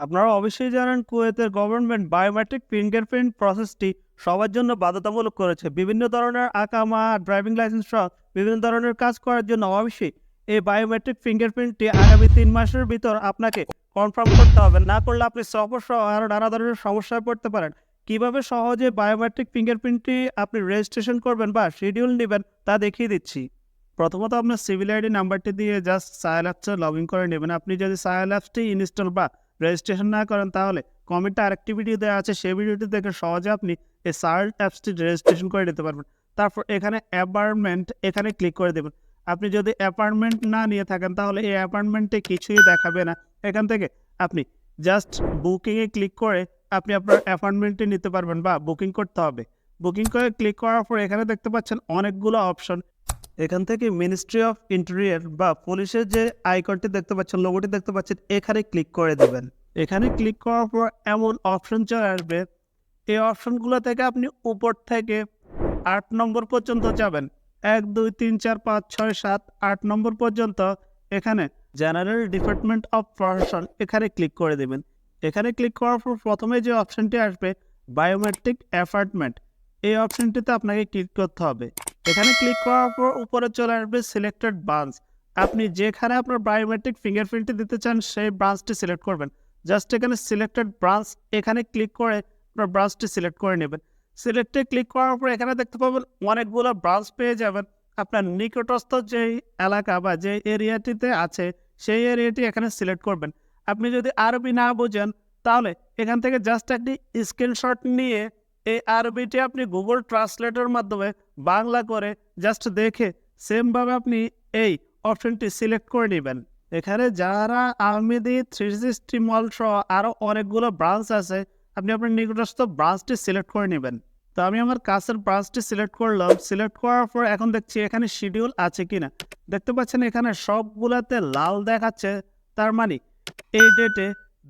আপনারা অবশ্যই জানেন কুয়েতের গভর্নমেন্ট বায়োমেট্রিক ফিঙ্গারপ্রিন্ট প্রসেসটি সবার জন্য বাধ্যতামূলক করেছে। বিভিন্ন ধরনের আকামা ড্রাইভিং লাইসেন্স সহ বিভিন্ন ধরনের কাজ করার জন্য অবশ্যই এই বায়োমেট্রিক ফিঙ্গারপ্রিন্টটি আগামী তিন মাসের ভিতর আপনাকে কনফার্ম করতে হবে। না করলে আপনি সফর সহ আরও নানা ধরনের সমস্যায় পড়তে পারেন। কীভাবে সহজে বায়োমেট্রিক ফিঙ্গারপ্রিন্টটি আপনি রেজিস্ট্রেশন করবেন বা শিডিউল নেবেন তা দেখিয়ে দিচ্ছি। প্রথমত আপনার সিভিল আইডি নাম্বারটি দিয়ে জাস্ট সায়াল অ্যাপসে লগ ইন করে নেবেন। আপনি যদি সায়াল অ্যাপসটি ইনস্টল বা রেজিস্ট্রেশন না করেন, তাহলে কমেন্টে আরেকটি ভিডিও দেওয়া আছে, সেই ভিডিওটি দেখে সহজে আপনি এই সায়াল অ্যাপসটি রেজিস্ট্রেশন করে নিতে পারবেন। তারপর এখানে অ্যাপার্টমেন্ট এখানে ক্লিক করে দেবেন। আপনি যদি অ্যাপার্টমেন্ট না নিয়ে থাকেন, তাহলে এই অ্যাপার্টমেন্টে কিছুই দেখাবে না। এখান থেকে আপনি জাস্ট বুকিংয়ে ক্লিক করে আপনি আপনার অ্যাপার্টমেন্টটি নিতে পারবেন বা বুকিং করতে হবে। বুকিং করে ক্লিক করার পর এখানে দেখতে পাচ্ছেন অনেকগুলো অপশন এখান থেকে মিনিস্ট্রি অফ ইন্টেরিয়ার বা পুলিশের যে আইকনটি দেখতে পাচ্ছেন লোগোটি দেখতে পাচ্ছেন, এখানে ক্লিক করে দেবেন। এখানে ক্লিক করার পর এমন অপশন চলে আসবে। এই অপশনগুলো থেকে আপনি উপর থেকে আট নম্বর পর্যন্ত যাবেন। এক, দুই, তিন, চার, পাঁচ, ছয়, সাত, আট নম্বর পর্যন্ত এখানে জেনারেল ডিপার্টমেন্ট অফ প্রশাসন এখানে ক্লিক করে দেবেন। এখানে ক্লিক করার পর প্রথমে যে অপশনটি আসবে বায়োমেট্রিক অ্যাপার্টমেন্ট এই অপশনটিতে আপনাকে ক্লিক করতে হবে। এখানে ক্লিক করার পর উপরে চলে আসবে সিলেক্টেড ব্রাঞ্চ আপনি যেখানে আপনার বায়োমেট্রিক ফিঙ্গারপ্রিন্টটি দিতে চান, সেই ব্রাঞ্চটি সিলেক্ট করবেন। জাস্ট এখানে সিলেক্টেড ব্রাঞ্চ এখানে ক্লিক করে আপনার ব্রাঞ্চটি সিলেক্ট করে নেবেন। সিলেক্টে ক্লিক করার পর এখানে দেখতে পাবেন অনেকগুলো ব্রাঞ্চ পেয়ে যাবেন। আপনার নিকটস্থ যে এলাকা বা যে এরিয়াটিতে আছে, সেই এরিয়াটি এখানে সিলেক্ট করবেন। আপনি যদি আরবি না বোঝেন, তাহলে এখান থেকে জাস্ট একটি স্ক্রিনশট নিয়ে এই আরবিটি আপনি গুগল ট্রান্সলেটর মাধ্যমে বাংলা করে জাস্ট দেখে সেমভাবে আপনি এই অপশনটি সিলেক্ট করে নেবেন। এখানে যারা আহমেদি থ্রি সিক্সটি মল সহ আরও অনেকগুলো ব্রাঞ্চ আছে, আপনি আপনার নিকটস্থ ব্রাঞ্চটি সিলেক্ট করে নেবেন। তো আমি আমার কাছের ব্রাঞ্চটি সিলেক্ট করলাম। সিলেক্ট করার পর এখন দেখছি এখানে শিডিউল আছে কিনা। দেখতে পাচ্ছেন এখানে সবগুলাতে লাল দেখাচ্ছে। তার মানে এই ডেটে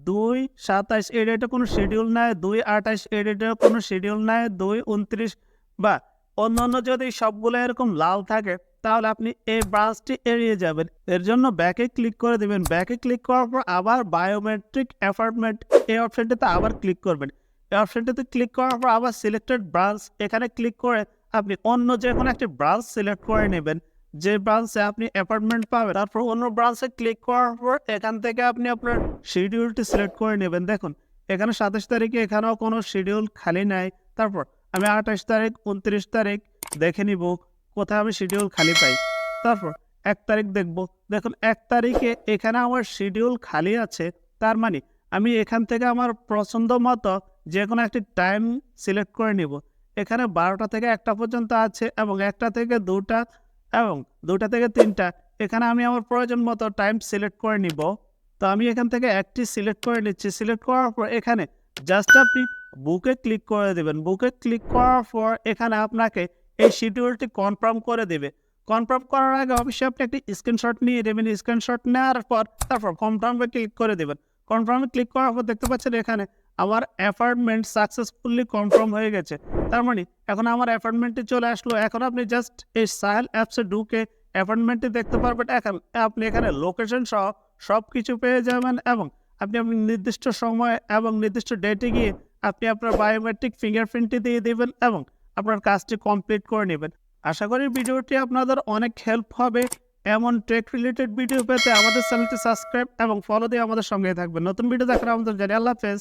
দুই সাতাইশ এই ডেটে কোনো শিডিউল নাই, দুই আঠাইশ এই ডেটে কোনো শিডিউল নাই, দুই উনত্রিশ বা অন্যান্য যদি সবগুলো এরকম লাল থাকে, তাহলে আপনি এই ব্রাঞ্চটি এড়িয়ে যাবেন। এর জন্য ব্যাকে ক্লিক করে দেবেন। ব্যাকে ক্লিক করার পর আবার বায়োমেট্রিক অ্যাপার্টমেন্ট এই অপশনটিতে আবার ক্লিক করবেন। এই অপশনটিতে ক্লিক করার পর আবার সিলেক্টেড ব্রাঞ্চ এখানে ক্লিক করে আপনি অন্য যে কোনো একটি ব্রাঞ্চ সিলেক্ট করে নেবেন। যে ব্রাঞ্চে আপনি অ্যাপার্টমেন্ট পাবেন, তারপর অন্য ব্রাঞ্চে ক্লিক করার পর এখান থেকে আপনি আপনার শিডিউলটি সিলেক্ট করে নেবেন। দেখুন, এখানে সাতাশ তারিখে এখানেও কোনো শিডিউল খালি নাই। তারপর আমি আঠাশ তারিখ, উনত্রিশ তারিখ দেখে নিব, কোথায় আমি শিডিউল খালি পাই। তারপর এক তারিখ দেখব। দেখুন, এক তারিখে এখানে আমার শিডিউল খালি আছে, তার মানে আমি এখান থেকে আমার পছন্দ মতো যে কোনো একটি টাইম সিলেক্ট করে নিব। এখানে বারোটা থেকে একটা পর্যন্ত আছে এবং একটা থেকে দুটা এবং দুটা থেকে তিনটা, এখানে আমি আমার প্রয়োজন মতো টাইম সিলেক্ট করে নিব। তো আমি এখান থেকে একটি সিলেক্ট করে নিচ্ছি। সিলেক্ট করার পর এখানে জাস্ট আপনি বুকে ক্লিক করে দেবেন। বুকে ক্লিক করার পর এখানে আপনাকে এই শিডিউলটি কনফার্ম করে দেবে। কনফার্ম করার আগে অবশ্যই আপনি একটি স্ক্রিনশট নিয়ে দেবেন স্ক্রিনশট নেওয়ার পর তারপর কনফার্মে ক্লিক করে দেবেন। কনফার্মে ক্লিক করার পর দেখতে পাচ্ছেন এখানে আমার অ্যাপার্টমেন্ট সাকসেসফুলি কনফার্ম হয়ে গেছে। তার মানে এখন আমার অ্যাপার্টমেন্টে চলে আসলো। এখন আপনি জাস্ট এই সাহেল অ্যাপসে ঢুকে অ্যাপার্টমেন্টটি দেখতে পারবেন। এখন আপনি এখানে লোকেশন সহ সব কিছু পেয়ে যাবেন এবং আপনি আপনি নির্দিষ্ট সময় এবং নির্দিষ্ট ডেটে গিয়ে আপনি আপনার বায়োমেট্রিক ফিঙ্গারপ্রিন্টটি দিয়ে দেবেন এবং আপনার কাজটি কমপ্লিট করে নেবেন। আশা করি ভিডিওটি আপনাদের অনেক হেল্প হবে। এমন টেক রিলেটেড ভিডিও পেতে আমাদের চ্যানেলটি সাবস্ক্রাইব এবং ফলো দিয়ে আমাদের সঙ্গে থাকবেন। নতুন ভিডিও দেখার আমাদের জানি আল্লাহ হাফেজ।